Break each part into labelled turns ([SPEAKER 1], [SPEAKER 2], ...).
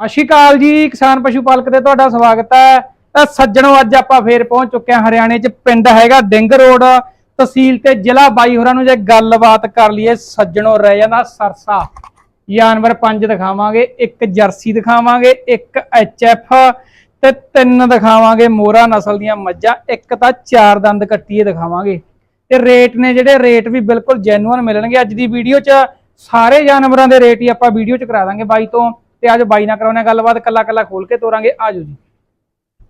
[SPEAKER 1] ਸਤਿ ਸ਼੍ਰੀ ਅਕਾਲ ਜੀ, ਕਿਸਾਨ ਪਸ਼ੂ ਪਾਲਕ ਤੇ ਤੁਹਾਡਾ ਸਵਾਗਤ ਹੈ। ਤਾਂ ਸੱਜਣੋ, ਅੱਜ ਆਪਾਂ ਫੇਰ ਪਹੁੰਚ ਚੁੱਕੇ ਹਾਂ ਹਰਿਆਣੇ 'ਚ। ਪਿੰਡ ਹੈਗਾ ਡਿੰਗ ਰੋਡ। ਤਹਿਸੀਲ ਤੇ ਜ਼ਿਲ੍ਹਾ ਬਾਈ ਹੋਰਾਂ ਨੂੰ ਜੇ ਗੱਲਬਾਤ ਕਰ ਲਈਏ, ਸੱਜਣੋ ਰਹਿ ਜਾਂਦਾ ਸਰਸਾ। ਜਾਨਵਰ ਪੰਜ ਦਿਖਾਵਾਂਗੇ, ਇੱਕ ਜਰਸੀ ਦਿਖਾਵਾਂਗੇ, ਇੱਕ ਐਚਐਫ ਤੇ ਤਿੰਨ ਦਿਖਾਵਾਂਗੇ। ਮੋਰਾ ਨਸਲ ਦੀਆਂ ਮੱਝਾਂ, ਇੱਕ ਤਾਂ ਚਾਰ ਦੰਦ ਕੱਟੀਏ ਦਿਖਾਵਾਂਗੇ। ਤੇ ਰੇਟ ਨੇ ਜਿਹੜੇ ਰੇਟ ਵੀ ਬਿਲਕੁਲ ਜੈਨੂਅਨ ਮਿਲਣਗੇ। ਅੱਜ ਦੀ ਵੀਡੀਓ 'ਚ ਸਾਰੇ ਜਾਨਵਰਾਂ ਦੇ ਰੇਟ ਹੀ ਆਪਾਂ ਵੀਡੀਓ 'ਚ ਕਰਾ ਦਾਂਗੇ ਬਾਈ ਤੋਂ। ਤੇ ਅੱਜ ਬਾਈ ਨਾਲ ਕਰਾਉਣੇ ਗੱਲਬਾਤ ਕੱਲਾ ਕੱਲਾ ਖੋਲ ਕੇ ਤੋਰਾਂਗੇ। ਆਜੋ ਜੀ।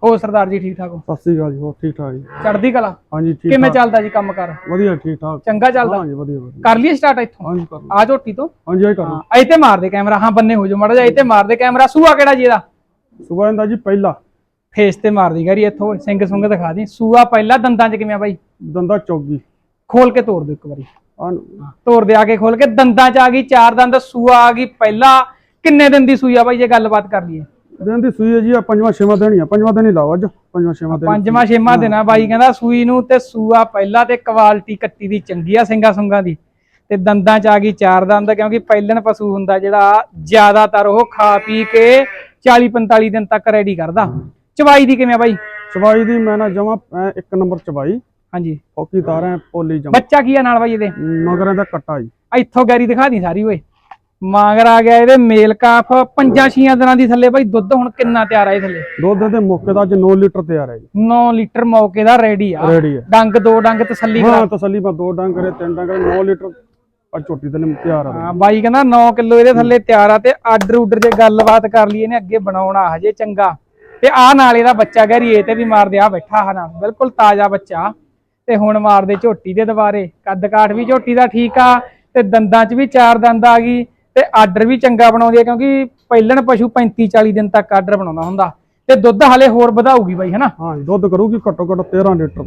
[SPEAKER 1] ਹੋ ਸਰਦਾਰ ਜੀ ਠੀਕ ਠਾਕ ਹੋ?
[SPEAKER 2] ਸਤਿ ਸ੍ਰੀ ਅਕਾਲ ਜੀ ਹੋਰ ਠੀਕ ਠਾਕ ਜੀ?
[SPEAKER 1] ਚੜ੍ਹਦੀ ਕਲਾ?
[SPEAKER 2] ਹਾਂਜੀ ਠੀਕ
[SPEAKER 1] ਕਿਵੇਂ ਚੱਲਦਾ ਜੀ ਕੰਮ ਕਰ?
[SPEAKER 2] ਵਧੀਆ ਠੀਕ ਠਾਕ।
[SPEAKER 1] ਚੰਗਾ ਚੱਲਦਾ?
[SPEAKER 2] ਹਾਂਜੀ ਵਧੀਆ ਵਧੀਆ।
[SPEAKER 1] ਕਰ ਲਈਏ ਸਟਾਰਟ ਇੱਥੋਂ?
[SPEAKER 2] ਹਾਂਜੀ ਕਰ ਲਓ।
[SPEAKER 1] ਆ ਝੋਟੀ ਤੋਂ?
[SPEAKER 2] ਹਾਂਜੀ ਇਹ ਕਰ ਲਓ।
[SPEAKER 1] ਹਾਂ ਇੱਥੇ ਮਾਰ ਦੇ ਕੈਮਰਾ। ਹਾਂ ਬੰਨੇ ਹੋ ਜਾ ਮੜਾ ਜਾ ਇੱਥੇ ਮਾਰ ਦੇ ਕੈਮਰਾ। ਸੂਆ ਕਿਹੜਾ ਜੀ ਇਹਦਾ?
[SPEAKER 2] ਸੁਬਹ ਦਾ ਜੀ ਪਹਿਲਾ।
[SPEAKER 1] ਫੇਸ ਤੇ ਮਾਰ ਦੀ ਗਰੀ ਇੱਥੋਂ। ਸਿੰਘ ਸੁੰਗ ਦਿਖਾ ਦੀ। ਸੂਆ ਪਹਿਲਾ ਦੰਦਾਂ 'ਚ ਕਿਵੇਂ ਆ ਬਾਈ?
[SPEAKER 2] ਦੰਦਾ ਚੌਗੀ।
[SPEAKER 1] ਖੋਲ ਕੇ ਤੋੜ ਦੇ ਇੱਕ ਵਾਰੀ। ਤੋੜ ਦੇ ਆ ਕੇ ਖੋਲ ਕੇ। ਦੰਦਾਂ 'ਚ ਆ ਗਈ ਚਾਰ ਦੰਦ। ਸੂਆ ਆ ਗਈ ਪਹਿਲਾ। ਕਿੰਨੇ ਦਿਨ ਦੀ ਸੂਈ ਆ ਬਾਈ ਜੇ ਗੱਲਬਾਤ ਕਰ ਲਈਏ?
[SPEAKER 2] ਦਿਨ ਦੀ ਸੂਈ ਹੈ ਜੀ ਆ ਪੰਜਵਾਂ ਛੇਵਾਂ ਦਿਨ ਹੀ ਆ। ਪੰਜਵਾਂ ਦਿਨ ਹੀ ਲਾਓ ਅੱਜ। ਪੰਜਵਾਂ ਛੇਵਾਂ ਦਿਨ।
[SPEAKER 1] ਪੰਜਵਾਂ ਛੇਵਾਂ ਦਿਨ ਆ ਬਾਈ ਕਹਿੰਦਾ ਸੂਈ ਨੂੰ ਤੇ ਸੂਆ ਪਹਿਲਾ ਤੇ ਕੁਆਲਿਟੀ ਕੱਟੀ ਦੀ ਚੰਗੀ ਆ ਸਿੰਘਾ ਸੁੰਗਾ ਦੀ। ਤੇ ਦੰਦਾਂ ਚ ਆ ਗਈ ਚਾਰ ਦੰਦ ਕਿਉਂਕਿ ਪਹਿਲਣ ਪਸ਼ੂ ਹੁੰਦਾ ਜਿਹੜਾ ਜ਼ਿਆਦਾਤਰ ਉਹ ਖਾ ਪੀ ਕੇ 40 45 ਦਿਨ ਤੱਕ ਰੈਡੀ ਕਰਦਾ। ਚਵਾਈ ਦੀ ਕਿਵੇਂ ਆ ਬਾਈ?
[SPEAKER 2] ਚਵਾਈ ਦੀ ਮੈਂ ਨਾ ਜਮਾ ਇੱਕ ਨੰਬਰ ਚਵਾਈ
[SPEAKER 1] ਹਾਂਜੀ।
[SPEAKER 2] ਔਕੀ ਤਾਰਾਂ ਪੋਲੀ ਜਮਾ।
[SPEAKER 1] ਬੱਚਾ ਕੀ ਆ ਨਾਲ ਬਾਈ ਇਹਦੇ?
[SPEAKER 2] ਮਗਰਾਂ ਦਾ ਕੱਟਾ ਜੀ।
[SPEAKER 1] ਇੱਥੋਂ ਗੈਰੀ ਦਿਖਾ ਦੀ ਸਾਰੀ ਓਏ। ਮਾਂਗਰ ਆ ਗਿਆ ਇਹਦੇ ਮੇਲ ਕਾਫ ਪੰਜਾਂ ਛੀਆਂ ਦਿਨਾਂ ਦੀ ਥੱਲੇ ਬਾਈ ਦੁੱਧ ਹੁਣ ਕਿੰਨਾ ਤਿਆਰ ਆ ਇਹ ਥੱਲੇ?
[SPEAKER 2] ਦੁੱਧ ਦੇ ਮੌਕੇ ਦਾ ਅੱਜ 9 ਲੀਟਰ ਤਿਆਰ ਹੈ ਜੀ।
[SPEAKER 1] 9 ਲੀਟਰ ਮੌਕੇ ਦਾ ਰੈਡੀ ਆ।
[SPEAKER 2] ਰੈਡੀ ਹੈ।
[SPEAKER 1] ਡੰਗ ਦੋ ਡੰਗ ਤਸੱਲੀ ਕਰਾ
[SPEAKER 2] ਹਾਂ ਤਸੱਲੀ ਬਾ ਦੋ ਡੰਗ ਕਰੇ ਤਿੰਨ ਡੰਗ ਕਰੇ 9 ਲੀਟਰ ਆ ਦੇ ਲਈ ਤਿਆਰ ਆ
[SPEAKER 1] ਹਾਂ ਬਾਈ ਕਹਿੰਦਾ 9 ਕਿਲੋ ਇਹਦੇ ਥੱਲੇ ਤਿਆਰ ਆ ਤੇ ਆਰਡਰ ਉਡਰ ਜੇ ਗੱਲਬਾਤ ਕਰ ਲਈ ਇਹਨੇ ਅੱਗੇ ਬਣਾਉਣਾ ਹਜੇ ਚੰਗਾ। ਤੇ ਆ ਨਾਲ ਇਹਦਾ ਬੱਚਾ ਗੈਰੀ ਇਹ ਤੇ ਵੀ ਮਾਰਦੇ ਆ ਬੈਠਾ ਨਾਲ ਬਿਲਕੁਲ ਤਾਜ਼ਾ ਬੱਚਾ। ਤੇ ਹੁਣ ਮਾਰਦੇ ਝੋਟੀ ਦੇ ਦੁਬਾਰੇ ਕੱਦ ਕਾਠ ਵੀ ਝੋਟੀ ਦਾ ਠੀਕ ਆ ਤੇ ਦੰਦਾਂ 'ਚ ਵੀ ਚਾਰ ਦੰਦ ਆ ਗਈ। ਤੇ ਆਰਡਰ ਵੀ ਚੰਗਾ ਬਣਾਉਂਦੀ ਆ ਕਿਉਂਕਿ ਪਹਿਲਣ ਪਸ਼ੂ 35 40 ਦਿਨ ਤੱਕ ਆਰਡਰ ਬਣਾਉਂਦਾ ਹੁੰਦਾ। ਤੇ ਦੁੱਧ ਹਲੇ ਹੋਰ ਵਧਾਊਗੀ ਬਾਈ ਹਨਾ?
[SPEAKER 2] ਹਾਂ ਦੁੱਧ ਕਰੂਗੀ ਘੱਟੋ ਘੱਟ 13 ਲੀਟਰ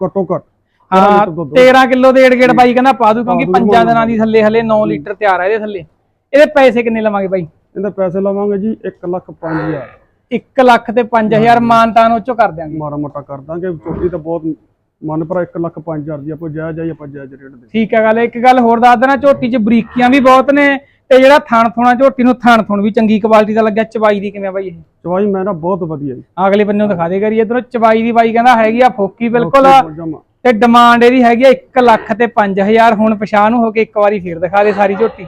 [SPEAKER 2] ਘੱਟੋ ਘੱਟ 13
[SPEAKER 1] ਹਾਂ
[SPEAKER 2] ਲੀਟਰ ਦੁੱਧ।
[SPEAKER 1] 13 ਕਿਲੋ ਦੇ ਏੜ ਬਾਈ ਕਹਿੰਦਾ ਪਾ ਦੂ ਕਿਉਂਕਿ ਪੰਜਾਂ ਦਿਨਾਂ ਦੀ ਥੱਲੇ ਹਲੇ 9 ਲੀਟਰ ਤਿਆਰ ਆ ਇਹਦੇ ਥੱਲੇ। ਇਹਦੇ ਪੈਸੇ ਕਿੰਨੇ ਲਵਾਂਗੇ ਬਾਈ?
[SPEAKER 2] ਇਹਦੇ ਪੈਸੇ ਲਵਾਂਗੇ ਜੀ 1 ਲੱਖ 5000
[SPEAKER 1] 1 ਲੱਖ ਤੇ 5000 ਮਾਨਤਾਨ ਉਹ ਚੋਂ ਕਰ ਦਿਆਂਗੇ।
[SPEAKER 2] ਮਾੜਾ ਮੋਟਾ ਕਰ ਦਾਂਗੇ ਚੋਟੀ ਤਾਂ ਬਹੁਤ ਮਨ ਪਰ 1 ਲੱਖ 5000 ਦੀ ਆਪਾਂ ਜਾਇਜ਼ ਜਾਈ ਆਪਾਂ ਜਾਇਜ਼ ਰੇਟ ਦੇ
[SPEAKER 1] ਠੀਕ ਹੈ ਗੱਲ ਇੱਕ ਗੱਲ ਹੋਰ ਦੱਸ ਦੇਣਾ ਝੋਟੀ 'ਚ ਬਰੀਕੀਆਂ ਵੀ ਬਹੁਤ ਨੇ ਤੇ ਜਿਹੜਾ ਥਣ ਥੋਣਾ ਝੋਟੀ ਨੂੰ ਥਣ ਥੁਣ ਵੀ ਚੰਗੀ ਕੁਆਲਿਟੀ ਦਾ ਲੱਗਿਆ ਚਬਾਈ ਦੀ ਕਿਵੇਂ ਆ ਬਾਈ ਇਹ?
[SPEAKER 2] ਚਵਾਈ ਮੈਂ ਨਾ ਬਹੁਤ ਵਧੀਆ ਜੀ।
[SPEAKER 1] ਅਗਲੇ ਬੰਨੇ ਨੂੰ ਦਿਖਾ ਦੇ ਕਰੀ ਇਧਰੋਂ ਚਬਾਈ ਦੀ ਬਾਈ ਕਹਿੰਦਾ ਹੈਗੀ ਆ ਫੋਕੀ ਬਿਲਕੁਲ। ਤੇ ਡਿਮਾਂਡ ਇਹਦੀ ਹੈਗੀ ਆ 1 ਲੱਖ ਤੇ 5000 ਹੁਣ ਪਛਾਣ ਨੂੰ ਹੋ ਕੇ ਇੱਕ ਵਾਰੀ ਫੇਰ ਦਿਖਾ ਦੇ ਸਾਰੀ ਝੋਟੀ।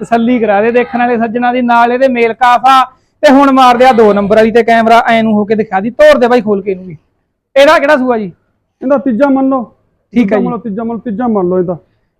[SPEAKER 1] ਤਸੱਲੀ ਕਰਾ ਦੇ ਦੇਖਣ ਵਾਲੇ ਸੱਜਣਾ ਦੀ ਨਾਲ ਇਹਦੇ ਮੇਲ ਕਾਫਾ ਤੇ ਹੁਣ ਮਾਰ ਦਿਆ 2 ਨੰਬਰ ਵਾਲੀ ਤੇ ਕੈਮਰਾ ਐ ਨੂੰ ਹੋ ਕੇ ਦਿਖਾ ਦੀ ਤੋੜ ਦੇ ਬਾਈ ਖੋਲ ਕੇ ਇਹਨੂੰ ਵੀ। ਇਹਦਾ ਕਿਹੜਾ ਸੂਆ ਜੀ?
[SPEAKER 2] ਇਹਦਾ ਤੀਜਾ ਮੰਨ ਲਓ।
[SPEAKER 1] ਠੀਕ ਹੈ ਜੀ।
[SPEAKER 2] ਮੰਨ ਲਓ ਤੀਜਾ ਮੰਨ ਲਓ ਤੀਜਾ ਮੰਨ ਲਓ ਇਹਦਾ।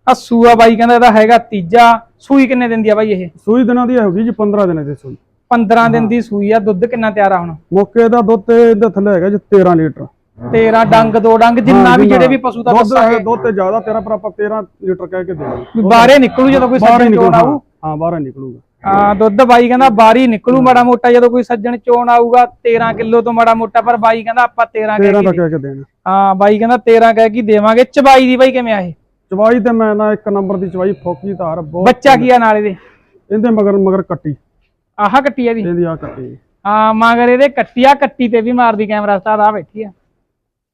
[SPEAKER 1] ਆ ਸੂਆ ਬਾਈ ਕਹਿੰਦਾ ਇਹਦਾ ਹੈਗਾ ਤੀਜਾ ਸੂਈ ਕਿੰਨੇ ਦਿਨ ਦੀ ਆ ਬਾਈ ਇਹ?
[SPEAKER 2] ਸੂਈ ਦਿਨਾਂ ਦੀ ਹੋਗੀ ਜੀ 15 ਦਿਨਾਂ ਦੀ ਸੂਈ।
[SPEAKER 1] 15 ਦਿਨ ਦੀ ਸੂਈ ਆ ਦੁੱਧ ਕਿੰਨਾ ਤਿਆਰ ਆ ਹੁਣ?
[SPEAKER 2] ਮੌਕੇ ਦਾ ਦੁੱਧ ਤੇ ਇਹਦੇ ਥੱਲੇ ਹੈਗਾ ਜੀ 13 ਲੀਟਰ।
[SPEAKER 1] 13 ਡੰਗ ਦੋ ਡੰਗ ਜਿੰਨਾ ਵੀ ਜਿਹੜੇ ਵੀ ਪਸ਼ੂ ਦਾ
[SPEAKER 2] ਦੁੱਧ ਹੈ ਦੁੱਧ ਤੇ ਜ਼ਿਆਦਾ ਤੇਰਾ ਪਰ ਆਪਾਂ 13 ਲੀਟਰ ਕਹਿ ਕੇ ਦੇਵਾਂਗੇ
[SPEAKER 1] ਬਾਹਰੇ ਨਿਕਲੂ ਜਦੋਂ ਕੋਈ ਸੱਜਣ ਚੋਣ ਆਊ?
[SPEAKER 2] ਹਾਂ ਬਾਹਰ ਨਿਕਲੂਗਾ।
[SPEAKER 1] ਹਾਂ ਦੁੱਧ ਬਾਈ ਕਹਿੰਦਾ ਬਾਹਰ ਨਿਕਲੂ ਮਾੜਾ ਮੋਟਾ ਜਦੋਂ ਕੋਈ ਸੱਜਣ ਚੋਣ ਆਊਗਾ 13 ਕਿਲੋ ਤੋਂ ਮਾੜਾ ਮੋਟਾ ਪਰ ਬਾਈ ਕਹਿੰਦਾ ਆਪਾਂ 13 ਕਹਿ
[SPEAKER 2] 13 ਦਾ।
[SPEAKER 1] ਕੇ
[SPEAKER 2] ਕਹਿ ਕੇ ਦੇਣਾ।
[SPEAKER 1] ਹਾਂ ਬਾਈ ਕਹਿੰਦਾ 13 ਕਹਿ ਕੇ ਦੇਵਾਂਗੇ। ਚਬਾਈ ਦੀ ਬਾਈ ਕਿਵੇਂ ਆ ਇਹ?
[SPEAKER 2] ਚਵਾਈ ਤੇ ਮੈਂ ਨਾ ਇੱਕ ਨੰਬਰ ਦੀ ਚਵਾਈ ਫੋਕੀ ਧਾਰ ਬਹੁਤ
[SPEAKER 1] ਬੱਚਾ ਕੀ ਆ ਨਾਲ ਇਹਦੇ?
[SPEAKER 2] ਇਹਦੇ ਮਗਰ ਮਗਰ ਕੱਟੀ।
[SPEAKER 1] ਆਹ ਕੱਟੀ ਆ ਦੀ
[SPEAKER 2] ਇਹਦੀ ਆ ਕੱਟੀ।
[SPEAKER 1] ਹਾਂ ਮਗਰ ਇਹਦੇ ਕੱਟੀ ਆ ਕੱਟੀ ਤੇ ਵੀ ਮਾਰਦੀ ਕੈਮਰਾ ਸਟਾਰ ਆ ਬੈਠੀ ਆ।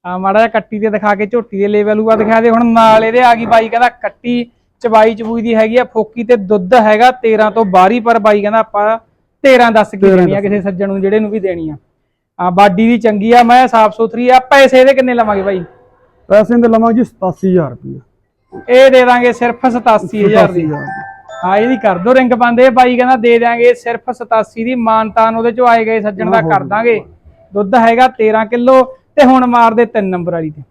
[SPEAKER 1] ਆ ਮਾੜਾ ਜਿਹਾ ਕੱਟੀ ਤੇ ਦਿਖਾ ਕੇ ਝੋਟੀ ਦੇ ਲੈਵਲ ਉਆ ਦਿਖਾ ਦੇ। ਹੁਣ ਨਾਲ ਇਹਦੇ ਆ ਗਈ ਬਾਈ ਕਹਿੰਦਾ ਕੱਟੀ ਚਬਾਈ ਚਬੂਈ ਦੀ ਹੈਗੀ ਆ ਫੋਕੀ ਤੇ ਦੁੱਧ ਹੈਗਾ 13 ਤੋਂ ਬਾਹਰੀ ਪਰ ਬਾਈ ਕਹਿੰਦਾ ਆਪਾਂ 13 ਦੱਸ ਕੇ ਦੇਣੀ ਆ ਕਿਸੇ ਸੱਜਣ ਨੂੰ ਜਿਹੜੇ ਨੂੰ ਵੀ ਦੇਣੀ ਆ। ਆ ਬਾਡੀ ਦੀ ਚੰਗੀ ਆ ਮੈਂ ਸਾਫ਼ ਸੁਥਰੀ ਆ ਪੈਸੇ ਇਹਦੇ ਕਿੰਨੇ ਲਵਾਂਗੇ ਬਾਈ?
[SPEAKER 2] ਪੈਸੇ ਇਹਦੇ ਲਵਾਂਗੇ ਜੀ 87000 ਰੁਪਏ
[SPEAKER 1] ਇਹ ਦੇ ਦਾਂਗੇ ਸਿਰਫ 87000 ਦੀ। ਹਾਂ ਇਹਦੀ ਕਰ ਦੋ ਰਿੰਗ ਪਾਉਂਦੇ ਬਾਈ ਕਹਿੰਦਾ ਦੇ ਦਿਆਂਗੇ ਸਿਰਫ 87 ਦੀ। ਮਾਨਤਾਨ ਉਹਦੇ ਚੋਂ ਆਏ ਗਏ ਸੱਜਣ ਦਾ ਕਰ ਦਾਂਗੇ। ਦੁੱਧ ਹੈਗਾ 13 ਕਿਲੋ ਤੇ ਹੁਣ ਮਾਰਦੇ 3 ਨੰਬਰ ਵਾਲੀ ਤੇ।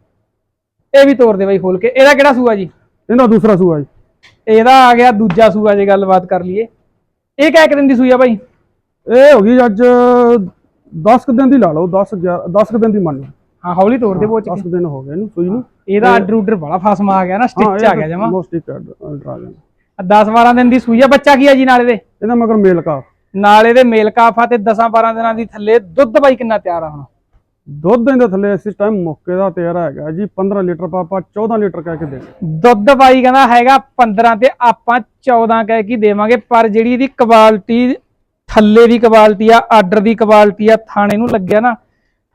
[SPEAKER 1] ਇਹ ਵੀ ਤੋੜ ਦੇ ਬਾਈ ਖੋਲ ਕੇ। ਇਹਦਾ ਕਿਹੜਾ ਸੂਆ ਜੀ?
[SPEAKER 2] ਇਹਦਾ ਦੂਸਰਾ ਸੂਆ ਜੀ।
[SPEAKER 1] ਇਹਦਾ ਆ ਗਿਆ ਦੂਜਾ ਸੂਆ ਜੇ ਗੱਲਬਾਤ ਕਰ ਲਈਏ। ਇਹ ਕਿਹ ਦਿਨ ਦੀ ਸੂਈ ਆ ਬਾਈ?
[SPEAKER 2] ਇਹ ਹੋ ਗਈ ਅੱਜ 10 ਕੁ ਦਿਨ ਦੀ ਲਾ ਲਓ 10 10 ਕੁ ਦਿਨ ਦੀ ਮੰਨ ਲਓ।
[SPEAKER 1] ਹਾਂ ਹੌਲੀ ਤੋੜ ਦੇ ਬੋਚ
[SPEAKER 2] 10 ਦਿਨ ਹੋ ਗਏ ਇਹਨੂੰ ਸੂਈ ਨੂੰ।
[SPEAKER 1] ਇਹਦਾ ਆਰਡਰ ਬੜਾ ਫਾਸਮਾ ਆ ਗਿਆ ਨਾ ਸਟਿਚ ਆ ਗਿਆ ਜਮਾ।
[SPEAKER 2] ਮੋਸਟ ਆਰਡਰ ਆ ਗਿਆ।
[SPEAKER 1] 10 12 ਦਿਨ ਦੀ ਸੂਈ ਆ ਬੱਚਾ ਕੀ ਆ ਜੀ ਨਾਲ ਇਹਦੇ
[SPEAKER 2] ਇਹਦਾ ਮਗਰ ਮੇਲ ਕਾ
[SPEAKER 1] ਨਾਲ ਇਹਦੇ ਮੇਲ ਕਾਫਾ ਤੇ 10 12 ਦਿਨਾਂ ਦੀ ਥੱਲੇ ਦੁੱਧ ਬਾਈ ਕਿੰਨਾ ਤਿਆਰ ਆ ਹੁਣ?
[SPEAKER 2] ਦੁੱਧ ਇਹਦੇ ਥੱਲੇ ਇਸ ਟਾਈਮ ਮੌਕੇ ਦਾ ਤਿਆਰ ਹੈਗਾ ਜੀ 15 ਲੀਟਰ ਪਾਪਾ 14 ਲੀਟਰ ਕਹਿ ਕੇ ਦੇ
[SPEAKER 1] ਦੁੱਧ ਬਾਈ ਕਹਿੰਦਾ ਹੈਗਾ 15 ਤੇ ਆਪਾਂ 14 ਕਹਿ ਕੇ ਦੇਵਾਂਗੇ ਪਰ ਜਿਹੜੀ ਇਹਦੀ ਕੁਆਲਿਟੀ ਥੱਲੇ ਦੀ ਕੁਆਲਿਟੀ ਆ ਆਰਡਰ ਦੀ ਕੁਆਲਿਟੀ ਆ ਥਾਣੇ ਨੂੰ ਲੱਗਿਆ ਨਾ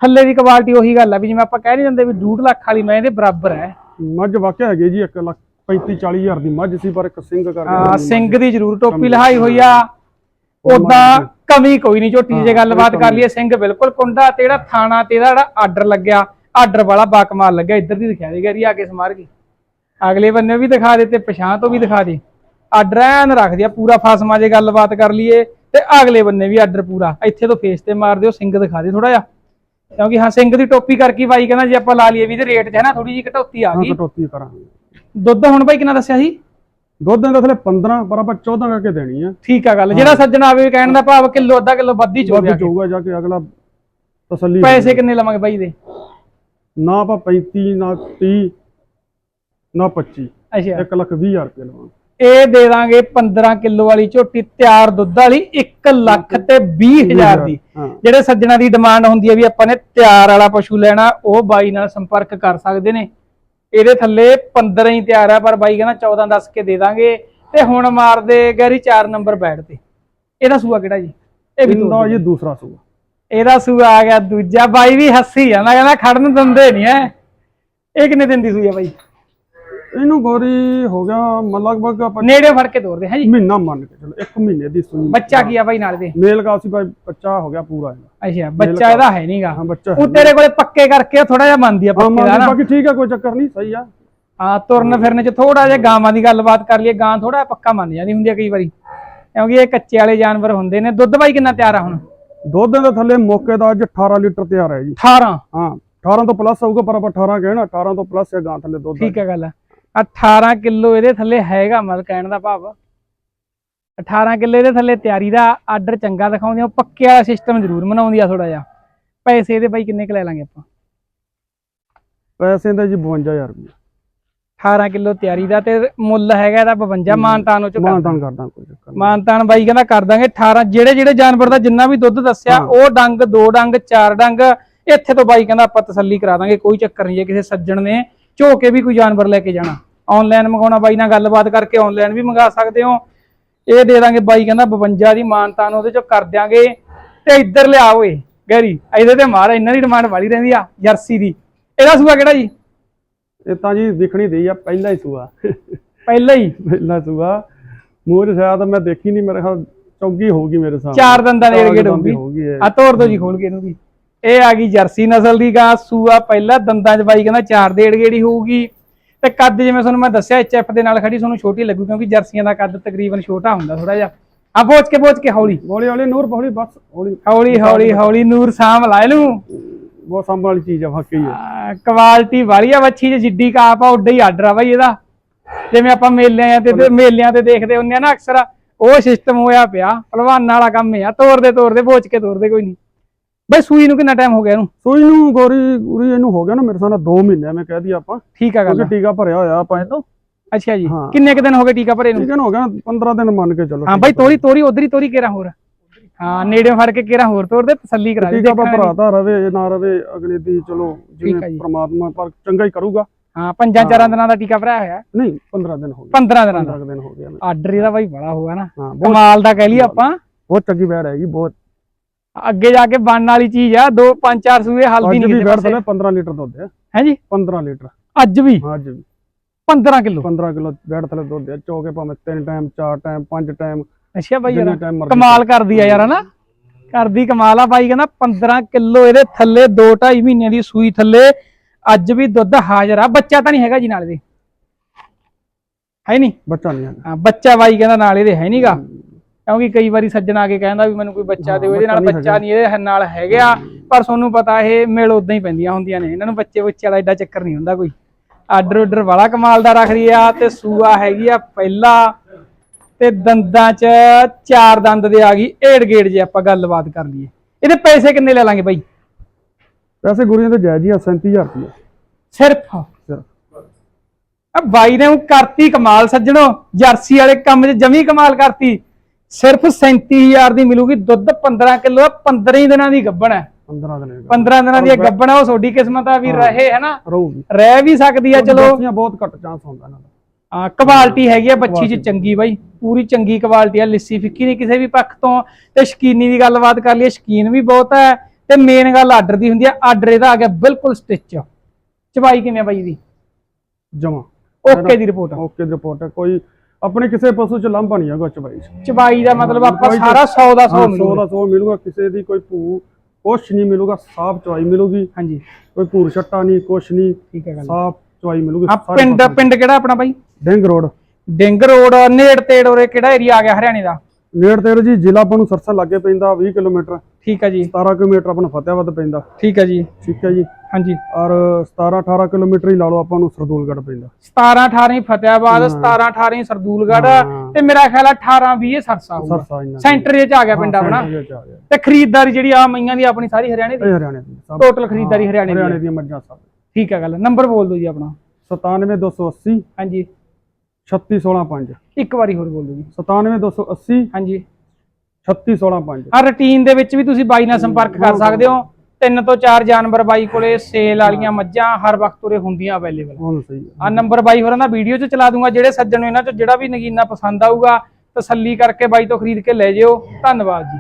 [SPEAKER 1] ਥੱਲੇ ਦੀ ਕੁਆਲਿਟੀ ਉਹੀ ਗੱਲ ਆ ਵੀ ਜਿਵੇਂ ਆਪਾਂ ਕਹਿ ਨਹੀਂ ਦਿੰਦੇ ਵੀ 2.5 ਲੱਖ ਵਾਲੀ ਮੈਂ ਇਹਦੇ ਬਰਾਬਰ ਹੈ
[SPEAKER 2] ਮੱਝ ਵਾਕਿਆ ਹੈਗੀ ਜੀ 1 ਲੱਖ 35 40 ਹਜ਼ਾਰ ਦੀ ਮੱਝ ਸੀ ਪਰ ਇੱਕ ਸਿੰਘ ਕਰਕੇ
[SPEAKER 1] ਆ ਸਿੰਘ ਦੀ ਜ਼ਰੂਰ ਟੋਪੀ ਲਹਾਈ ਹੋਈ ਆ। ਉਦਾਂ ਕਮੀ ਕੋਈ ਨਹੀਂ ਝੋਟੀ ਜੇ
[SPEAKER 2] ਹਾਂ,
[SPEAKER 1] ਗੱਲਬਾਤ ਕਰ ਲਈਏ ਸਿੰਘ ਬਿਲਕੁਲ ਕੁੰਡਾ ਤੇ ਜਿਹੜਾ ਥਾਣਾ ਤੇ ਜਿਹੜਾ ਆਰਡਰ ਲੱਗਿਆ ਆਰਡਰ ਵਾਲਾ ਬਾਕਮਾਲ ਲੱਗਿਆ ਇੱਧਰ ਦੀ ਦਿਖਾ ਦੇ ਗਰੀ ਆ ਕੇ ਸਮਾਰ ਗਈ। ਅਗਲੇ ਬੰਨੇ ਵੀ ਦਿਖਾ ਦੇ ਤੇ ਪਛਾਂ ਤੋਂ ਵੀ ਦਿਖਾ ਦੇ। ਆਰਡਰ ਐਨ ਰੱਖ ਦਿਆ ਪੂਰਾ ਫਾਸਮਾ ਜੇ ਗੱਲਬਾਤ ਕਰ ਲਈਏ ਤੇ ਅਗਲੇ ਬੰਨੇ ਵੀ ਆਰਡਰ ਪੂਰਾ। ਇੱਥੇ ਤੋਂ ਫੇਸ ਤੇ ਮਾਰ ਦਿਓ ਸਿੰਘ ਦਿਖਾ ਦੇ ਥੋੜਾ ਜਿਹਾ। ਕਿਉਂਕਿ ਹਾਂ ਸਿੰਘ ਦੀ ਟੋਪੀ ਕਰਕੇ ਬਾਈ ਕਹਿੰਦਾ ਜੇ ਆਪਾਂ ਲਾ ਲਈਏ ਵੀ ਤੇ ਰੇਟ 'ਚ ਹੈ ਨਾ ਥੋੜੀ ਜਿਹੀ ਘਟੌਤੀ ਆ ਗਈ।
[SPEAKER 2] ਕਟੌਤੀ ਕਰਾਂਗੇ।
[SPEAKER 1] ਦੁੱਧ ਹੁਣ ਬਾਈ ਕਿੰਨਾ ਦੱਸਿਆ ਸੀ?
[SPEAKER 2] ਦੁੱਧ ਦੇ ਥੱਲੇ 15 ਪਰ ਆਪਾਂ 14 ਕਰਕੇ ਦੇਣੀ ਆ।
[SPEAKER 1] ਠੀਕ ਆ ਗੱਲ ਜਿਹੜਾ ਸੱਜਣ ਆਵੇ ਕਹਿਣ ਦਾ ਭਾਵ ਕਿਲੋ ਅੱਧਾ ਕਿਲੋ ਵੱਧ ਹੀ
[SPEAKER 2] ਵੱਧ ਜਾਊਗਾ ਜਾ ਕੇ ਅਗਲਾ ਤਸੱਲੀ
[SPEAKER 1] ਪੈਸੇ ਕਿੰਨੇ ਲਵਾਂਗੇ ਬਾਈ ਦੇ?
[SPEAKER 2] ਨਾ ਆਪਾਂ 35 ਨਾ 30 ਨਾ 25
[SPEAKER 1] ਅੱਛਾ।
[SPEAKER 2] 1 ਲੱਖ 20 ਹਜ਼ਾਰ ਰੁਪਏ ਲਵਾਂਗੇ।
[SPEAKER 1] ਇਹ ਦੇ ਦਾਂਗੇ 15 ਕਿਲੋ ਵਾਲੀ ਝੋਟੀ ਤਿਆਰ ਦੁੱਧ ਵਾਲੀ 1 ਲੱਖ ਤੇ 20 ਹਜ਼ਾਰ ਦੀ।
[SPEAKER 2] ਹਾਂ।
[SPEAKER 1] ਜਿਹੜੇ ਸੱਜਣਾ ਦੀ ਡਿਮਾਂਡ ਹੁੰਦੀ ਹੈ ਵੀ ਆਪਾਂ ਨੇ ਤਿਆਰ ਵਾਲਾ ਪਸ਼ੂ ਲੈਣਾ ਉਹ ਬਾਈ ਨਾਲ ਸੰਪਰਕ ਕਰ ਸਕਦੇ ਨੇ। ਇਹਦੇ ਥੱਲੇ 15 ਹੀ ਤਿਆਰ ਆ ਪਰ ਬਾਈ ਕਹਿੰਦਾ 14 ਦੱਸ ਕੇ ਦੇ ਦਾਂਗੇ। ਤੇ ਹੁਣ ਮਾਰਦੇ ਗੈਰੀ 4 ਨੰਬਰ ਬੈਠ ਤੇ। ਇਹਦਾ ਸੂਆ ਕਿਹੜਾ ਜੀ? ਇਹ ਵੀ ਦੋ
[SPEAKER 2] ਇਹ ਦੂਸਰਾ ਸੂਆ।
[SPEAKER 1] ਇਹਦਾ ਸੂਆ ਆ ਗਿਆ ਦੂਜਾ ਬਾਈ ਵੀ ਹੱਸੀ ਜਾਂਦਾ ਕਹਿੰਦਾ ਖੜਨ ਦਿੰਦੇ ਨਹੀਂ ਐ। ਇਹ ਕਿੰਨੇ ਦਿਨ ਦੀ ਸੂਈ ਆ ਬਾਈ?
[SPEAKER 2] ਇਹਨੂੰ ਗੋਰੀ ਹੋ ਗਿਆ ਮ- ਲਗਭਗ ਆਪਾਂ
[SPEAKER 1] ਨੇੜੇ ਫੜ ਕੇ ਤੋਰਦੇ ਹਾਂ ਜੀ?
[SPEAKER 2] ਮਹੀਨਾ ਮੰਨ ਕੇ ਚਲੋ 1 ਮਹੀਨੇ ਦੀ ਸੂਈ
[SPEAKER 1] ਬੱਚਾ ਕੀ ਆ ਬਾਈ ਨਾਲ ਦੇ?
[SPEAKER 2] ਮੇਲ ਕਾਸੀ ਭਾਈ ਬੱਚਾ ਹੋ ਗਿਆ ਪੂਰਾ ਇਹਦਾ।
[SPEAKER 1] ਅੱਛਾ ਬੱਚਾ ਇਹਦਾ ਹੈ ਨਹੀਂਗਾ
[SPEAKER 2] ਹਾਂ ਬੱਚਾ
[SPEAKER 1] ਉਹ ਤੇਰੇ ਕੋਲੇ ਪੱਕੇ ਕਰਕੇ ਥੋੜਾ ਜਿਹਾ ਮੰਨਦੀ ਆ
[SPEAKER 2] ਹਾਂ
[SPEAKER 1] ਪੱਕੇ ਦਾ ਨਾ।
[SPEAKER 2] ਬਾਕੀ ਠੀਕ ਆ ਕੋਈ ਚੱਕਰ ਨਹੀਂ ਸਹੀ ਆ।
[SPEAKER 1] ਹਾਂ ਤੁਰਨ ਫਿਰਨ ਚ ਥੋੜਾ ਜਿਹਾ ਗਾਵਾਂ ਦੀ ਗੱਲਬਾਤ ਕਰ ਲਈਏ ਗਾਂ ਥੋੜਾ ਪੱਕਾ ਮੰਨ ਜਾਂਦੀ ਹੁੰਦੀ ਆ ਕਈ ਵਾਰੀ। ਕਿਉਂਕਿ ਇਹ ਕੱਚੇ ਵਾਲੇ ਜਾਨਵਰ ਹੁੰਦੇ ਨੇ। ਦੁੱਧ ਬਾਈ ਕਿੰਨਾ ਤਿਆਰ ਆ ਹੁਣ?
[SPEAKER 2] ਦੁੱਧ ਦੇ ਥੱਲੇ ਮੌਕੇ ਦਾ ਅੱਜ 18 ਲੀਟਰ ਤਿਆਰ ਹੈ ਜੀ।
[SPEAKER 1] 18
[SPEAKER 2] ਹਾਂ 18 ਤੋਂ ਪਲੱਸ ਆਊਗਾ ਪਰ ਆਪਾਂ 18 ਕਹਿਣਾ 18 ਤੋਂ ਪਲੱਸ ਹੈ ਗਾਂ ਥੱਲੇ ਦੁੱਧ
[SPEAKER 1] ਠੀਕ ਹੈ ਗੱਲ 18 ਕਿਲੋ ਇਹਦੇ ਥੱਲੇ ਹੈਗਾ ਮਤਲਬ ਕਹਿਣ ਦਾ ਭਾਵ। 18 ਕਿਲੋ ਇਹਦੇ ਥੱਲੇ ਤਿਆਰੀ ਦਾ ਆਰਡਰ ਚੰਗਾ ਦਿਖਾਉਂਦੇ ਆ ਪੱਕੇ ਵਾਲਾ ਸਿਸਟਮ ਜ਼ਰੂਰ ਬਣਾਉਂਦੀ ਆ ਥੋੜਾ ਜਿਹਾ। ਪੈਸੇ ਇਹਦੇ ਬਾਈ ਕਿੰਨੇ ਕੁ ਲੈ ਲਾਂਗੇ ਆਪਾਂ?
[SPEAKER 2] ਪੈਸੇ ਦਾ ਜੀ 52000 ਰੁਪਏ
[SPEAKER 1] 18 ਕਿਲੋ ਤਿਆਰੀ ਦਾ ਤੇ ਮੁੱਲ ਹੈਗਾ ਇਹਦਾ 52 ਮਾਨਤਾਨ ਉਹ ਚ
[SPEAKER 2] ਮਾਨਤਾਨ ਕਰਦਾ ਕੋਈ ਚੱਕਰ
[SPEAKER 1] ਮਾਨਤਾਨ ਬਾਈ ਕਹਿੰਦਾ ਕਰ ਦਾਂਗੇ 18 ਜਿਹੜੇ ਜਿਹੜੇ ਜਾਨਵਰ ਦਾ ਜਿੰਨਾ ਵੀ ਦੁੱਧ ਦੱਸਿਆ। ਉਹ ਡੰਗ ਦੋ ਡੰਗ ਚਾਰ ਡੰਗ ਇੱਥੇ ਤੋਂ ਬਾਈ ਕਹਿੰਦਾ ਆਪਾਂ ਤਸੱਲੀ ਕਰਾ ਦਾਂਗੇ ਕੋਈ ਚੱਕਰ ਨਹੀਂ ਜੇ ਕਿਸੇ ਸੱਜਣ ਨੇ ਝੋ ਕੇ ਵੀ ਕੋਈ ਜਾਨਵਰ ਲੈ ਕੇ ਜਾਣਾ। ਆਨਲਾਈਨ ਮੰਗਾਉਣਾ ਬਾਈ ਨਾਲ ਗੱਲਬਾਤ ਕਰਕੇ ਆਨਲਾਈਨ ਵੀ ਮੰਗਾ ਸਕਦੇ ਹੋ। ਇਹ ਦੇ ਦਾਂਗੇ ਬਾਈ ਕਹਿੰਦਾ 52 ਦੀ ਮਾਨਤਾਨ ਉਹਦੇ ਚੋਂ ਕਰ ਦਿਆਂਗੇ। ਤੇ ਇੱਧਰ ਲਿਆ ਓਏ ਗੈਰੀ ਇਹਦੇ ਤੇ ਮਾਰ ਇਹਨਾਂ ਦੀ ਡਿਮਾਂਡ ਵਾਲੀ ਰਹਿੰਦੀ ਆ ਜਰਸੀ ਦੀ। ਇਹਦਾ ਸੂਆ ਕਿਹੜਾ ਜੀ?
[SPEAKER 2] ਇਹ ਤਾਂ ਜੀ ਦਿਖਣੀ ਦੇਈ ਆ ਪਹਿਲਾ ਹੀ ਸੂਆ।
[SPEAKER 1] ਪਹਿਲਾਂ ਹੀ?
[SPEAKER 2] ਪਹਿਲਾ ਸੂਆ। ਮੂੰਹ ਚ ਸ਼ਾਇਦ ਮੈਂ ਦੇਖੀ ਨਹੀਂ ਮੇਰੇ ਖਿਆਲ ਚੌਗੀ ਹੋਊਗੀ ਮੇਰੇ ਸਾਹਮਣੇ
[SPEAKER 1] ਚਾਰ ਦੰਦਾਂ ਦੇ ਡੋਗੀ
[SPEAKER 2] ਹੋਊਗੀ।
[SPEAKER 1] ਆ ਤੋੜ ਦੋ ਜੀ ਖੋਲ ਕੇ ਇਹਨੂੰ ਵੀ। ਇਹ ਆ ਗਈ ਜਰਸੀ ਨਸਲ ਦੀ ਗਾਂ। ਸੂਆ ਪਹਿਲਾਂ ਦੰਦਾਂ 'ਚ ਬਾਈ ਕਹਿੰਦਾ ਚਾਰ ਡੇਢ ਗੇੜੀ ਹੋਊਗੀ। ਤੇ ਕੱਦ ਜਿਵੇਂ ਤੁਹਾਨੂੰ ਮੈਂ ਦੱਸਿਆ ਐਚਐਫ ਦੇ ਨਾਲ ਖੜੀ ਤੁਹਾਨੂੰ ਛੋਟੀ ਲੱਗੂ ਕਿਉਂਕਿ ਜਰਸੀਆਂ ਦਾ ਕੱਦ ਤਕਰੀਬਨ ਛੋਟਾ ਹੁੰਦਾ ਥੋੜਾ ਜਿਹਾ। ਆ ਬੋਚ ਕੇ ਬੋਚ ਕੇ ਹੌਲੀ।
[SPEAKER 2] ਹੌਲੀ ਹੌਲੀ ਨੂਰ ਹੌਲੀ ਬਸ ਹੌਲੀ।
[SPEAKER 1] ਹੌਲੀ ਹੌਲੀ ਹੌਲੀ ਨੂਰ ਸਾਂਭ ਲਾ ਇਹਨੂੰ।
[SPEAKER 2] ਬਹੁਤ ਸੰਭਲ ਵਾਲੀ ਚੀਜ਼ ਆ ਵਾਕਈ ਹੈ
[SPEAKER 1] ਕੁਆਲਿਟੀ ਵਾਲੀ ਆ ਵੱਛੀ ਜੇ ਜਿੱਡੀ ਕਾਪ ਆ ਉੱਡਾ ਹੀ ਆਰਡਰ ਆ ਬਾਈ ਇਹਦਾ। ਜਿਵੇਂ ਆਪਾਂ ਮੇਲਿਆਂ ਤੇ ਤੇ ਮੇਲਿਆਂ ਤੇ ਦੇਖਦੇ ਹੁੰਦੇ ਆ ਨਾ ਅਕਸਰ ਉਹ ਸਿਸਟਮ ਹੋਇਆ ਪਿਆ। ਪਹਿਲਵਾਨਾਂ ਵਾਲਾ ਕੰਮ ਆ ਤੋਰਦੇ ਤੋਰਦੇ ਬੋਚ ਕੇ ਤੋਰਦੇ ਕੋਈ ਨਹੀਂ। ਬਈ ਸੂਈ ਨੂੰ ਕਿੰਨਾ ਟਾਈਮ ਹੋ ਗਿਆ ਇਹਨੂੰ?
[SPEAKER 2] ਸੂਈ ਨੂੰ ਗੋਰੀ ਗੋਰੀ ਇਹਨੂੰ ਹੋ ਗਿਆ ਨਾ ਮੇਰੇ ਸਾਹਮਣੇ 2 ਮਹੀਨੇ ਮੈਂ ਕਹਿ ਦਈ ਆਪਾਂ।
[SPEAKER 1] ਠੀਕ ਆ ਗੱਲ
[SPEAKER 2] ਕਿਉਂਕਿ ਟੀਕਾ ਭਰਿਆ ਹੋਇਆ ਆਪਾਂ ਇਹ ਤੋਂ।
[SPEAKER 1] ਅੱਛਾ ਜੀ।
[SPEAKER 2] ਹਾਂ।
[SPEAKER 1] ਕਿੰਨੇ ਕੁ ਦਿਨ ਹੋ ਗਏ ਟੀਕਾ ਭਰੇ ਨੂੰ?
[SPEAKER 2] ਠੀਕ ਹੈ ਨਾ ਹੋ ਗਿਆ 15 ਦਿਨ ਮੰਨ ਕੇ ਚੱਲੋ
[SPEAKER 1] ਹਾਂ ਬਾਈ ਤੋਰੀ ਤੋਰੀ ਉਧਰ ਤੋਰੀ ਕੇਰਾ ਹੋਰ? ਹਾਂ ਨੇੜੇ ਫੜ ਕੇ ਕੇਰਾ ਹੋਰ ਤੋਰ ਦੇ ਤਸੱਲੀ ਕਰਾ ਦੇ
[SPEAKER 2] ਆਪਾਂ
[SPEAKER 1] ਦੇਖਣਾ
[SPEAKER 2] ਭਰਾਤਾ ਰਵੇ ਨਾ ਰਵੇ ਅਗਲੇ ਦੀ ਚਲੋ
[SPEAKER 1] ਠੀਕ ਆ
[SPEAKER 2] ਜਿਵੇਂ
[SPEAKER 1] ਜੀ।
[SPEAKER 2] ਪ੍ਰਮਾਤਮਾ ਪਰ ਚੰਗਾ ਹੀ ਕਰੂਗਾ।
[SPEAKER 1] ਹਾਂ ਪੰਜਾਂ ਚਾਰਾਂ ਦਿਨਾਂ ਦਾ ਟੀਕਾ ਭਰਾਇਆ ਹੋਇਆ।
[SPEAKER 2] ਨਹੀਂ 15 ਦਿਨ ਹੋ ਗਏ।
[SPEAKER 1] 15 ਦਿਨਾਂ ਦਾ।
[SPEAKER 2] 15 ਦਿਨ ਹੋ ਨੇ।
[SPEAKER 1] ਆਰਡਰ ਇਹਦਾ ਬਾਈ ਬੜਾ ਹੋਗਾ ਨਾ।
[SPEAKER 2] ਹਾਂ ਬਹੁਤ
[SPEAKER 1] ਕਮਾਲ ਦਾ ਕਹਿ ਲਈ ਆਪਾਂ।
[SPEAKER 2] ਬਹੁਤ ਚੰਗੀ ਬੈੜ ਹੈਗੀ ਬਹੁਤ
[SPEAKER 1] ਅੱਗੇ ਜਾ ਕੇ ਬਣਨ ਵਾਲੀ ਚੀਜ਼ ਆ ਦੋ ਪੰਜ ਚਾਰ ਸੂਏ ਹਲਦੀ ਨਹੀਂ ਕਿਤੇ ਪਾਸੇ
[SPEAKER 2] ਥਲੇ 15 ਲੀਟਰ ਦੁੱਧ ਹੈ
[SPEAKER 1] ਹੈ ਜੀ?
[SPEAKER 2] 15 ਲੀਟਰ।
[SPEAKER 1] ਅੱਜ ਵੀ?
[SPEAKER 2] ਅੱਜ ਵੀ।
[SPEAKER 1] 15 ਕਿਲੋ?
[SPEAKER 2] 15 ਕਿਲੋ ਬੈੜ ਥਲੇ ਦੁੱਧ ਹੈ ਚੋਕੇ ਭਾਵੇਂ ਤਿੰਨ ਟਾਈਮ ਚਾਰ ਟਾਈਮ ਪੰਜ ਟਾਈਮ
[SPEAKER 1] ਅੱਛਾ ਬਾਈ ਯਾਰ ਕਮਾਲ ਕਰਦੀ ਆ ਯਾਰ ਹਨਾ? ਕਰਦੀ ਕਮਾਲ ਆ ਬਾਈ ਕਹਿੰਦਾ 15 ਕਿਲੋ ਇਹਦੇ ਥੱਲੇ 2 2.5 ਮਹੀਨੇ ਦੀ ਸੂਈ ਥੱਲੇ ਅੱਜ ਵੀ ਦੁੱਧ ਹਾਜ਼ਰ ਆ। ਬੱਚਾ ਤਾਂ ਨਹੀਂ ਹੈਗਾ ਜੀ ਨਾਲ ਇਹਦੇ। ਹੈ ਨਹੀਂ?
[SPEAKER 2] ਬੱਚਾ ਨਹੀਂ ਹੈ
[SPEAKER 1] ਹਾਂ ਬੱਚਾ ਬਾਈ ਕਹਿੰਦਾ ਨਾਲ ਇਹਦੇ ਹੈ ਨਹੀਂਗਾ ਕਿਉਂਕਿ ਕਈ ਵਾਰੀ ਸੱਜਣ ਆ ਕੇ ਕਹਿੰਦਾ ਵੀ ਮੈਨੂੰ ਕੋਈ ਬੱਚਾ ਦਿਓ ਇਹਦੇ ਨਾਲ
[SPEAKER 2] ਬੱਚਾ ਨਹੀਂ
[SPEAKER 1] ਇਹਦੇ ਨਾਲ ਹੈਗਾ ਪਰ ਤੁਹਾਨੂੰ ਪਤਾ ਇਹ ਮਿਲ ਉਦਾਂ ਹੀ ਪੈਂਦੀਆਂ ਹੁੰਦੀਆਂ ਨੇ। ਇਹਨਾਂ ਨੂੰ ਬੱਚੇ ਬੱਚੇ ਵਾਲਾ ਐਡਾ ਚੱਕਰ ਨਹੀਂ ਹੁੰਦਾ ਕੋਈ। ਆਰਡਰ ਆਰਡਰ ਵਾਲਾ ਕਮਾਲ ਦਾ ਰੱਖਦੀ ਆ ਤੇ ਸੂਆ ਹੈਗੀ ਆ ਪਹਿਲਾ ਤੇ ਦੰਦਾਂ 'ਚ ਚਾਰ ਦੰਦ ਦੇ ਆ ਗਈ ਏੜ ਗੇੜ ਜੇ ਆਪਾਂ ਗੱਲਬਾਤ ਕਰ ਲਈਏ। ਇਹਦੇ ਪੈਸੇ ਕਿੰਨੇ ਲੈ ਲਾਂਗੇ ਬਾਈ?
[SPEAKER 2] ਵੈਸੇ ਗੁਰੀਆਂ ਤੇ ਜਾਇਜ਼ ਹੀ ਆ 37000 ਰੁਪਏ
[SPEAKER 1] ਸਿਰਫ?
[SPEAKER 2] ਸਿਰਫ।
[SPEAKER 1] ਆ ਬਾਈ ਨੇ ਊਂ ਕਰਤੀ ਕਮਾਲ ਸੱਜਣੋ। ਜਰਸੀ ਵਾਲੇ ਕੰਮ 'ਚ ਜਮੀ ਕਮਾਲ ਕਰਤੀ। ਸਿਰਫ 37000 ਦੀ ਮਿਲੂਗੀ। ਦੁੱਧ 15 ਕਿਲੋ 15 ਹੀ ਦਿਨਾਂ ਦੀ ਗੱਬਣ ਹੈ।
[SPEAKER 2] 15 ਦਿਨ
[SPEAKER 1] 15 ਦਿਨਾਂ ਦੀ ਗੱਬਣ ਹੈ ਉਹ ਤੁਹਾਡੀ ਕਿਸਮਤ ਆ ਵੀ ਰਹੇ ਹੈ ਨਾ? ਰਹਿ ਵੀ ਸਕਦੀ ਆ ਚਲੋ।
[SPEAKER 2] ਬਹੁਤ ਘੱਟ ਚਾਂਸ ਹੁੰਦਾ ਇਹਨਾਂ ਦਾ।
[SPEAKER 1] ਹਾਂ ਕੁਆਲਿਟੀ ਹੈਗੀ ਆ ਬੱਚੀ 'ਚ ਚੰਗੀ ਬਾਈ ਪੂਰੀ ਚੰਗੀ ਕੁਆਲਿਟੀ ਆ ਲਿੱਸੀ ਫਿੱਕੀ ਨਹੀਂ ਕਿਸੇ ਵੀ ਪੱਖ ਤੋਂ। ਤੇ ਸ਼ਕੀਨੀ ਦੀ ਗੱਲਬਾਤ ਕਰ ਲਈਏ ਸ਼ਕੀਨ ਵੀ ਬਹੁਤ ਹੈ ਤੇ ਮੇਨ ਗੱਲ ਆਰਡਰ ਦੀ ਹੁੰਦੀ ਆ ਆਰਡਰ ਇਹਦਾ ਆ ਗਿਆ ਬਿਲਕੁਲ ਸਟਿਚ ਚਵਾਈ ਕਿਵੇਂ ਆ ਬਾਈ ਦੀ?
[SPEAKER 2] ਜਮਾ।
[SPEAKER 1] ਓਕੇ ਦੀ ਰਿਪੋਰਟ
[SPEAKER 2] ਓਕੇ ਦੀ ਰਿਪੋਰਟ ਕੋਈ ਆਪਣੇ ਕਿਸੇ ਪਸ਼ੂ ਚ ਲਾਂਭਾ ਨਹੀਂ ਹੈਗਾ ਚਬਾਈ ਚ।
[SPEAKER 1] ਚਬਾਈ ਦਾ ਮਤਲਬ ਆਪਾਂ ਸਾਰਾ 100 ਦਾ 100
[SPEAKER 2] 100
[SPEAKER 1] ਮਿਲੂਗਾ।
[SPEAKER 2] ਦਾ 100 ਮਿਲੂਗਾ ਕਿਸੇ ਦੀ ਕੋਈ ਭੂ ਕੁਛ ਨਹੀਂ ਮਿਲੂਗਾ ਸਾਫ਼ ਚਵਾਈ ਮਿਲੂਗੀ।
[SPEAKER 1] ਹਾਂਜੀ।
[SPEAKER 2] ਕੋਈ ਭੂਰ ਛੱਟਾ ਨਹੀਂ ਕੁਛ ਨਹੀਂ
[SPEAKER 1] ਠੀਕ ਹੈ ਗੱਲ।
[SPEAKER 2] ਸਾਫ਼ ਚਵਾਈ ਮਿਲੂਗੀ
[SPEAKER 1] ਪਿੰਡ ਪਿੰਡ ਕਿਹੜਾ ਆਪਣਾ ਬਾਈ?
[SPEAKER 2] ਡਿੰਗ ਰੋਡ।
[SPEAKER 1] ਡਿੰਗ ਰੋਡ ਨੇੜ ਤੇੜ ਉਰੇ ਕਿਹੜਾ ਏਰੀਆ ਆ ਗਿਆ ਹਰਿਆਣੇ ਦਾ?
[SPEAKER 2] ਨੇੜ ਤੇੜ ਜੀ ਜ਼ਿਲ੍ਹਾ ਆਪਾਂ ਨੂੰ ਸਰਸਾ ਲੱਗੇ ਪੈਂਦਾ 20 ਕਿਲੋਮੀਟਰ।
[SPEAKER 1] ਠੀਕ ਹੈ ਜੀ।
[SPEAKER 2] 17 ਕਿਲੋਮੀਟਰ ਆਪਾਂ ਨੂੰ ਫਤਿਆਬਾਦ ਪੈਂਦਾ।
[SPEAKER 1] ਠੀਕ ਹੈ ਜੀ।
[SPEAKER 2] ਠੀਕ ਹੈ ਜੀ।
[SPEAKER 1] ਹਾਂਜੀ।
[SPEAKER 2] ਔਰ 17 18 ਕਿਲੋਮੀਟਰ ਹੀ ਲਾ ਲਓ ਆਪਾਂ ਨੂੰ ਸਰਦੂਲਗੜ੍ਹ ਪੈਂਦਾ।
[SPEAKER 1] 17 18 ਫਤਿਆਬਾਦ 17 18 ਸਰਦੂਲਗੜ੍ਹ
[SPEAKER 2] ਹਾਂ।
[SPEAKER 1] ਤੇ ਮੇਰਾ ਖਿਆਲ ਆ 18 20 ਸਰਸਾ ਹੋਊਗਾ। ਸੈਂਟਰ ਇਹ ਚ ਆ ਗਿਆ ਪਿੰਡ ਆਪਣਾ। ਤੇ ਖਰੀਦਦਾਰੀ ਜਿਹੜੀ ਆ ਮਈਆਂ ਦੀ ਆਪਣੀ ਸਾਰੀ ਹਰਿਆਣੇ ਦੀ?
[SPEAKER 2] ਹਰਿਆਣੇ ਦੀ
[SPEAKER 1] ਟੋਟਲ ਖਰੀਦਦਾਰੀ ਹਰਿਆਣੇ ਦੀ
[SPEAKER 2] ਹਰਿਆਣੇ
[SPEAKER 1] ਹੈ।
[SPEAKER 2] ਦੀਆਂ ਮੱਝਾਂ ਸਭ।
[SPEAKER 1] ਠੀਕ ਹੈ ਗੱਲ ਨੰਬਰ ਬੋਲ ਦਿਓ ਜੀ ਆਪਣਾ।
[SPEAKER 2] 97280
[SPEAKER 1] ਹਾਂਜੀ।
[SPEAKER 2] 36165
[SPEAKER 1] ਇੱਕ ਵਾਰੀ ਹੋਰ ਬੋਲ ਜੀ।
[SPEAKER 2] 97280
[SPEAKER 1] ਹਾਂਜੀ।
[SPEAKER 2] 36165
[SPEAKER 1] ਆ ਰੁਟੀਨ ਦੇ ਵਿੱਚ ਵੀ ਤੁਸੀਂ ਬਾਈ ਨਾਲ ਸੰਪਰਕ ਕਰ ਸਕਦੇ ਹੋ। ਤਿੰਨ ਤੋਂ ਚਾਰ ਜਾਨਵਰ ਬਾਈ ਕੋਲੇ ਸੇਲ ਵਾਲੀਆਂ ਮੱਝਾਂ ਹਰ ਵਕਤ ਉਰੇ ਹੁੰਦੀਆਂ ਅਵੇਲੇਬਲ
[SPEAKER 2] ਹੁਣ ਸਹੀ ਹੈ।
[SPEAKER 1] ਆ ਨੰਬਰ ਬਾਈ ਹੋਰਾਂ ਦਾ ਵੀਡੀਓ 'ਚ ਚਲਾ ਦੂੰਗਾ ਜਿਹੜੇ ਸੱਜਣ ਨੂੰ ਇਹਨਾਂ 'ਚ ਜਿਹੜਾ ਵੀ ਨਗੀਨਾ ਪਸੰਦ ਆਊਗਾ ਤਸੱਲੀ ਕਰਕੇ ਬਾਈ ਤੋਂ ਖਰੀਦ ਕੇ ਲੈ ਜਿਓ। ਧੰਨਵਾਦ ਜੀ।